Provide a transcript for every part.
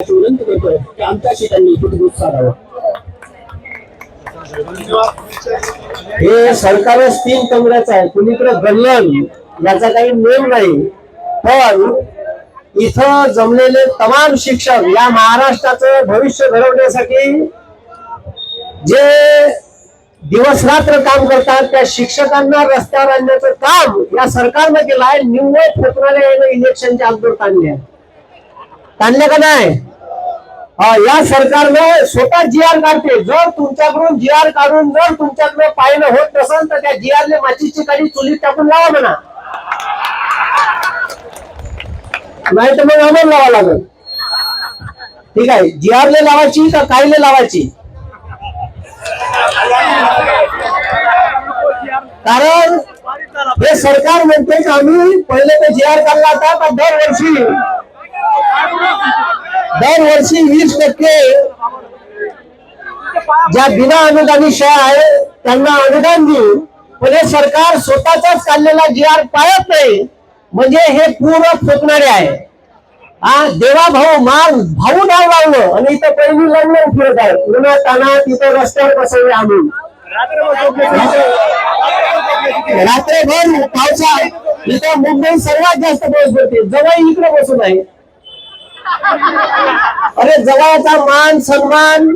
विनंती करतोय की साधावं हे सरकारच तीन कमऱ्याचं आहे. कुणीकडे गल्लन याचा काही नेम नाही. पण इथं जमलेले तमाम शिक्षक या महाराष्ट्राचं भविष्य घडवण्यासाठी जे दिवस रात्र काम करतात त्या शिक्षकांना रस्त्यावर आणण्याचं काम या सरकारनं केलं आहे. निव्वळ फोकणारे इलेक्शनच्या अगोदर ताणले आहे. ताणले का नाही? या सरकारने स्वतः जी आर काढते. जर तुमच्याकडून जी आर काढून जर तुमच्याकडे पाहिलं होत नसेल तर त्या जी आरने माचीची गाडी चुलीत टाकून लावा म्हणा. नाही तर मग आम्हाला लावा लागेल. ठीक आहे. जी आरले लावायची का कायले लावायची? कारण हे सरकार म्हणते की आम्ही पहिले ते जी आर काढला होता का दरवर्षी दरवर्षी वीस टक्के ज्या बिना अनुदानी शाळा आहे त्यांना अनुदान देऊ पण हे सरकार स्वतःचाच काढलेला जी आर पाळत नाही म्हणजे हे पूर्ण फुकणारे आहे. हा देवा भाऊ माल भाऊ नाव लावलं आणि इथं पहिली लग्न फिरत आहे. उन्हात ताना तिथं रस्त्यावर बसवले आम्ही. रात्रभर पावसा इथं मुंबई सर्वात जास्त पाऊस पडते जवळ इकडे बसून आहे. अरे जगाचा मान सन्मान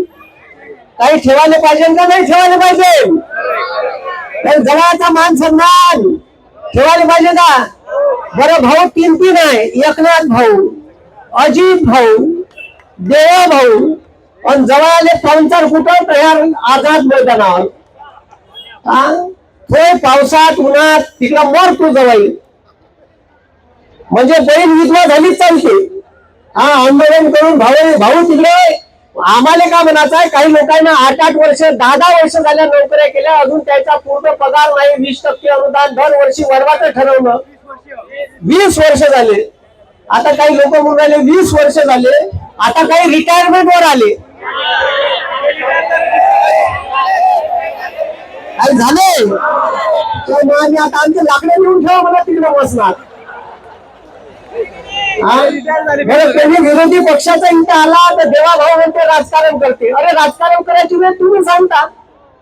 काही ठेवायला पाहिजे का नाही ठेवायला पाहिजे? जगाचा मान सन्मान ठेवायला पाहिजे का? बरं भाऊ तीन तीन आहे. एकनाथ भाऊ अजित भाऊ देवा भाऊ. पण जवळले पाहुणचार कुठं तयार आझाद मैदानावर? हा? थोय पावसात उन्हात तिकडं मर तू जवळ. म्हणजे बैल विधवा झाली चालते. हा आंदोलन करून भाऊ भाऊ तिकडे आम्हाला का म्हणायचं आहे? काही लोकांना आठ आठ वर्ष दहा दहा वर्ष झाल्या नोकऱ्या केल्या अजून त्याचा पूर्ण पगार नाही वीस टक्के अनुदान दरवर्षी वर्गाचं ठरवलं. वीस वर्ष झाले. आता काही लोक म्हणाले वीस वर्ष झाले. आता काही रिटायरमेंट वर आले. झाले आता आमचे लाकडे नेऊन ठेवा मला तिकडे बसणार. विरोधी पक्षाचा इथं आला तर देवा भाऊ म्हणते राजकारण करते. अरे राजकारण करायची वेळ तुम्ही सांगता.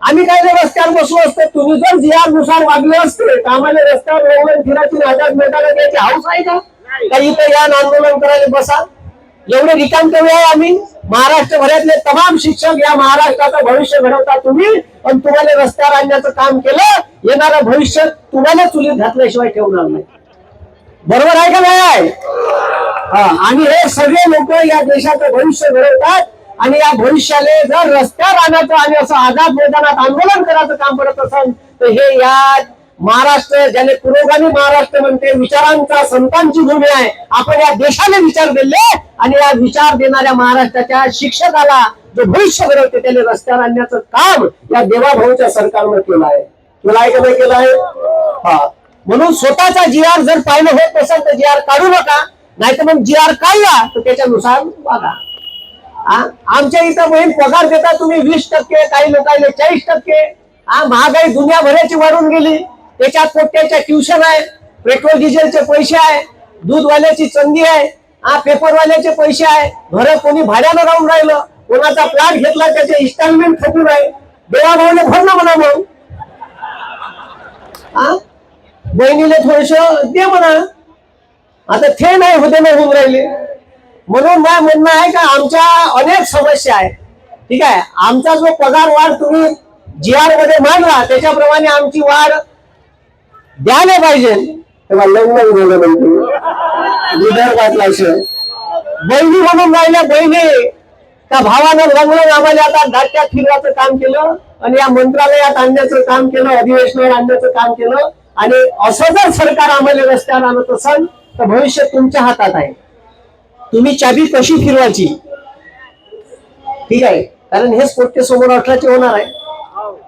आम्ही काय नाही रस्त्यावर बसलो असतो तुम्ही जर जिया नुसार वागले असते तर आम्हाला रस्त्यावर एवढं फिरायची आजाद मिळताना द्यायची हाऊस आहे का? इथं या आंदोलन करायला बसा एवढे रिकाम केले आहे आम्ही. महाराष्ट्रभरातले तमाम शिक्षक या महाराष्ट्राचं भविष्य घडवता तुम्ही पण तुम्हाला रस्त्यावर आणण्याचं काम केलं येणारं भविष्य तुम्हाला चुलीत घातल्याशिवाय ठेवणार नाही. बरोबर आहे का नाही आहे? हा, आणि हे सगळे लोक या देशाचं भविष्य घडवतात आणि या भविष्याने जर रस्त्यावर आणायचं आणि असं आझाद मैदानात आंदोलन करायचं काम करत असेल तर हे या महाराष्ट्र ज्याने पुरोगामी महाराष्ट्र म्हणते विचारांचा संतांची भूमी आहे. आपण या देशाने विचार दिले आणि या विचार देणाऱ्या महाराष्ट्राच्या शिक्षकाला जो भविष्य घडवते त्याने रस्त्यावर आणण्याचं काम या देवाभाऊच्या सरकारनं केलं आहे. तुला आहे का नाही केलं आहे? हा. म्हणून स्वतःचा जी आर जर पाहिलं होत असेल तर जी आर काढू नका. नाही तर मग जी आर काढला तर त्याच्यानुसार वागा. हा? आमच्या इथं बहीण पगार देता तुम्ही वीस टक्के काही लोकांना चाळीस टक्के. हा महागाई दुनियाभराची वाढून गेली. त्याच्यात पोट्याच्या ट्युशन आहे पेट्रोल डिझेलचे पैसे आहे दूधवाल्याची चंदी आहे. हा पेपरवाल्याचे पैसे आहे. घर कोणी भाड्यानं राहून राहिलं. कोणाचा प्लॅट घेतला त्याचे इन्स्टॉलमेंट थकून आहे देवाभाऊने भरणं म्हणा मग हा बहिणीला थोडस दे म्हणा. आता ते नाही होते नाही होऊन राहिले. म्हणून माझं म्हणणं आहे का आमच्या अनेक समस्या आहे ठीक आहे? आमचा जो पगार वाढ तुम्ही जी आरमध्ये मांडला त्याच्याप्रमाणे आमची वाढ द्यायला पाहिजे. तेव्हा लग्न झालं म्हणतो. विदर्भातला बहिणी म्हणून राहिल्या बहिणी त्या भावानं लग्न आम्हाला आता दाट्यात फिरवायचं काम केलं आणि या मंत्रालयात आणण्याचं काम केलं अधिवेशनावर आणण्याचं काम केलं. आणि असं जर सरकार आम्हाला रस्त्यावर आणत असाल तर भविष्य तुमच्या हातात आहे. तुम्ही चाबी कशी फिरवायची? ठीक आहे. कारण हेच पोट्टे समोर अठराचे होणार आहे.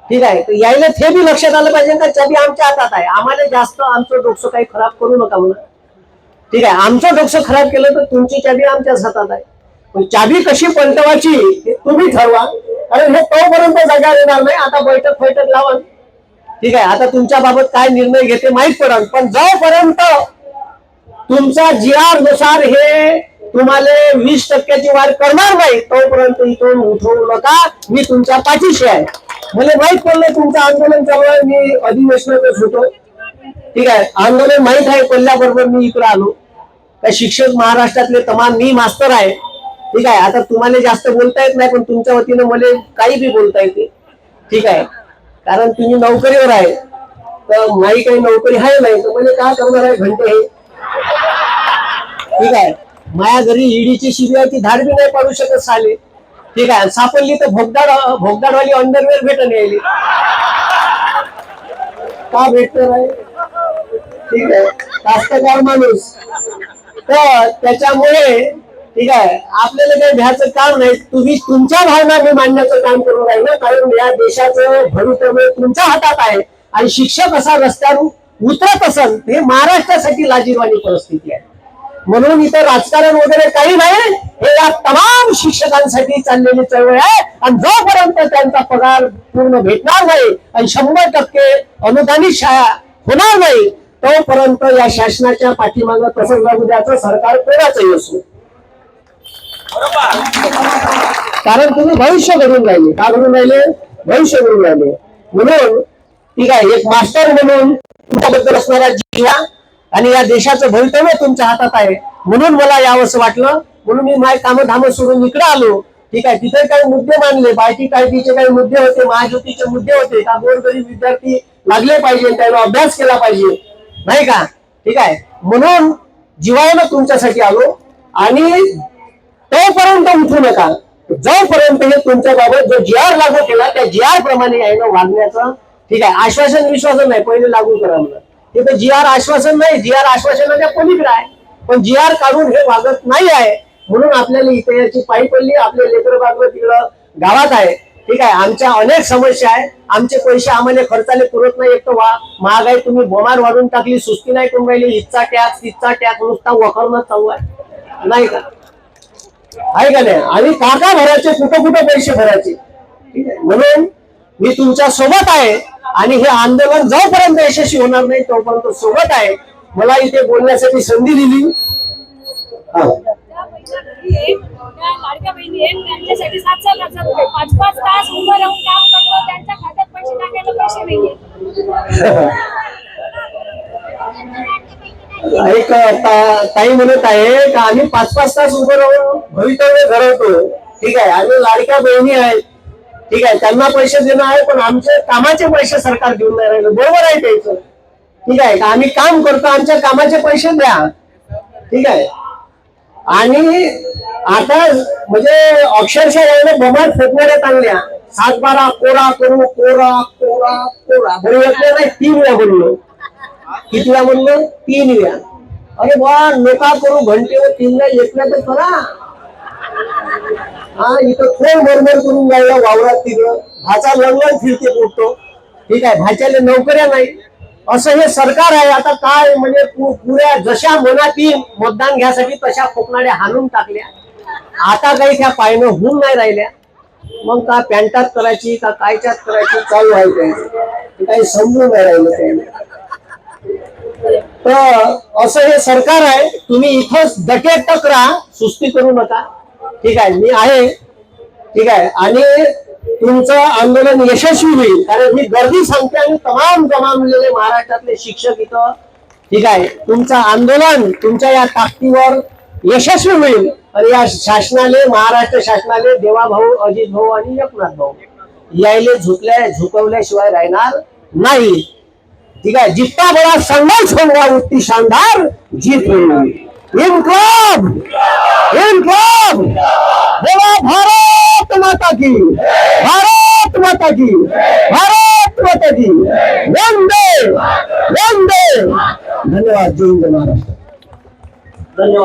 ठीक आहे. तर यायला ते बी लक्षात आलं पाहिजे का चाबी आमच्या हातात आहे. आम्हाला जास्त आमचं डोकसं काही खराब करू नका म्हणून. ठीक आहे. आमचं डोकसं खराब केलं तर तुमची चाबी आमच्याच हातात आहे. पण चाबी कशी पलटवायची हे तुम्ही ठरवा. कारण हे तोपर्यंत जागा येणार नाही. आता बैठक बैठक लावा. ठीक आहे आता तुमच्या बाबत काय निर्णय घेते माहीत पडल पण जोपर्यंत तुमचा जी आरनुसार हे तुम्हाला वीस टक्क्याची वाढ करणार नाही तोपर्यंत इथून उठवू नका मी तुमच्या पाठीशी आहे. मला माहीत पडलं तुमचं आंदोलन चालू आहे मी अधिवेशनातच होतो. ठीक आहे आंदोलन माहीत आहे पडल्याबरोबर मी इकडे आलो. काय शिक्षक महाराष्ट्रातले तमाम मी मास्तर आहे. ठीक आहे आता तुम्हाला जास्त बोलता येत नाही पण तुमच्या वतीनं मला काही बी बोलता येते. ठीक आहे कारण तुम्ही नोकरीवर आहे तर माही काही नोकरी आहे नाही तर म्हणजे काय करणार आहे घंटे हे? ठीक आहे. माया घरी ईडीची शिबिराची धाड बी नाही पाडू शकत साले. ठीक आहे. सापडली तर भोगदाड भोगदाडवाली अंडरवेअर भेटून यायली. का भेटणार आहे? ठीक आहे. कास्तकार माणूस. तर त्याच्यामुळे ठीक आहे? आपल्याला काही घ्यायचं काम नाही. तुम्ही तुमच्या भावना मी मांडण्याचं काम करून राहिलं कारण या देशाचं भवितव्य तुमच्या हातात आहे. आणि शिक्षक असा रस्त्यावर उतरत असल हे महाराष्ट्रासाठी लाजीरवाणी परिस्थिती आहे. म्हणून इथं राजकारण वगैरे काही नाही. हे या तमाम शिक्षकांसाठी चाललेली चळवळ आहे. आणि जोपर्यंत त्यांचा पगार पूर्ण भेटणार नाही आणि शंभर टक्के अनुदानित शाळा होणार नाही तोपर्यंत या शासनाच्या पाठीमागं तसंच लागू द्याचं सरकार कोणाचंही असो. कारण तुम्ही भविष्य घडून राहिले. का घडून राहिले? भविष्य घडून राहिले. म्हणून ठीक आहे एक मास्टर म्हणून तुमच्याबद्दल असणारा जिल्हा आणि या देशाचं भवितव्य तुमच्या हातात आहे. म्हणून मला यावंसं वाटलं. म्हणून मी माझे कामं धाम सोडून इकडे आलो. ठीक आहे तिथे काही मुद्दे मानले बायटी कायदीचे काही मुद्दे होते महाज्योतीचे मुद्दे होते. का गोरगरीब विद्यार्थी लागले पाहिजे त्यांना अभ्यास केला पाहिजे. नाही का? ठीक आहे. म्हणून जिवायला तुमच्यासाठी आलो. आणि तोपर्यंत उठू नका. जोपर्यंत हे तुमच्या बाबत जो जी आर लागू केला त्या जी आर प्रमाणे आहे ना वागण्याचं ठीक आहे. आश्वासन विश्वासन नाही पहिले लागू करा म्हणून. तिथं जी आर आश्वासन नाही जी आर आश्वासनाच्या पलीकडे आहे. पण जी आर काढून हे वागत नाही आहे. म्हणून आपल्याला इथे याची पायी पडली आपले लेकर बागलं तिकडं गावात आहे. ठीक आहे. आमच्या अनेक समस्या आहे. आमचे पैसे आम्हाला खर्चाले पुरत नाही. एक तर वा महागाई तुम्ही बोमार वाढून टाकली सुस्ती नाही करून राहिली इच्छा टॅक्स तिथचा टॅक्स नुसता वखरणं चालू आहे. नाही का? आहे का नाही? आणि काका भरायचे कुठं कुठं पैसे भरायचे? म्हणून मी तुमच्यासोबत आहे आणि हे आंदोलन जोपर्यंत यशस्वी होणार नाही तोपर्यंत सोबत आहे. मला इथे बोलण्यासाठी संधी दिली. एक ताई म्हणत आहे का आम्ही पाच पाच तास उभं राहून भवितव्य घडवतो ठीक आहे आणि लाडक्या बहिणी आहेत. ठीक आहे त्यांना पैसे देणं आहे पण आमचे कामाचे पैसे सरकार देऊन नाही राहिले. बरोबर आहे त्याचं ठीक आहे का आम्ही काम करतो आमच्या कामाचे पैसे द्या. ठीक आहे. आणि आता म्हणजे अक्षरशः यायला बमाट फेकणाऱ्या चांगल्या. सात बारा कोरा करू कोरा कोरा कोरा. बरोबर नाही तीन वेळा बोललो. किती म्हणलं तीन वेळा. अरे बा नका करू घंटे व तीनला येतल्या तर करा हा इथं थोड मरमर करून जायला वावरात तिथं भाचा लंगण फिरते पोटतो ठीक आहे भाच्याला नोकऱ्या नाही. असं हे सरकार आहे आता काय म्हणजे पुऱ्या जशा मनात मतदान घ्यासाठी तशा फोकणाऱ्या हाणून टाकल्या. आता काही त्या पायनं होऊन नाही राहिल्या. मग का पॅन्टात करायची का कायच्यात करायची चालू आहे काही समजून नाही राहिलं त्यांना तर असं हे सरकार आहे. तुम्ही इथंच दटे टकरा सुस्ती करू नका. ठीक आहे. मी आहे. ठीक आहे. आणि तुमचं आंदोलन यशस्वी होईल. कारण मी गर्दी सांगते आणि तमाम जमावलेले म्हणजे महाराष्ट्रातले शिक्षक इथं. ठीक आहे. तुमचं आंदोलन तुमच्या या ताकदीवर यशस्वी होईल. आणि या शासनाने महाराष्ट्र शासनाने देवाभाऊ अजित भाऊ आणि एकनाथ भाऊ यायले झुकल्या झुकवल्याशिवाय राहणार नाही. ठीक है जितना बड़ा संघर्ष होगा उतनी शानदार जीत होगी इनकलाब! इनकलाब! बोला भारत माता की! भारत माता की! भारत माता की! वंदे! वंदे! धन्यवाद जय हिंद महाराष्ट्र. धन्यवाद.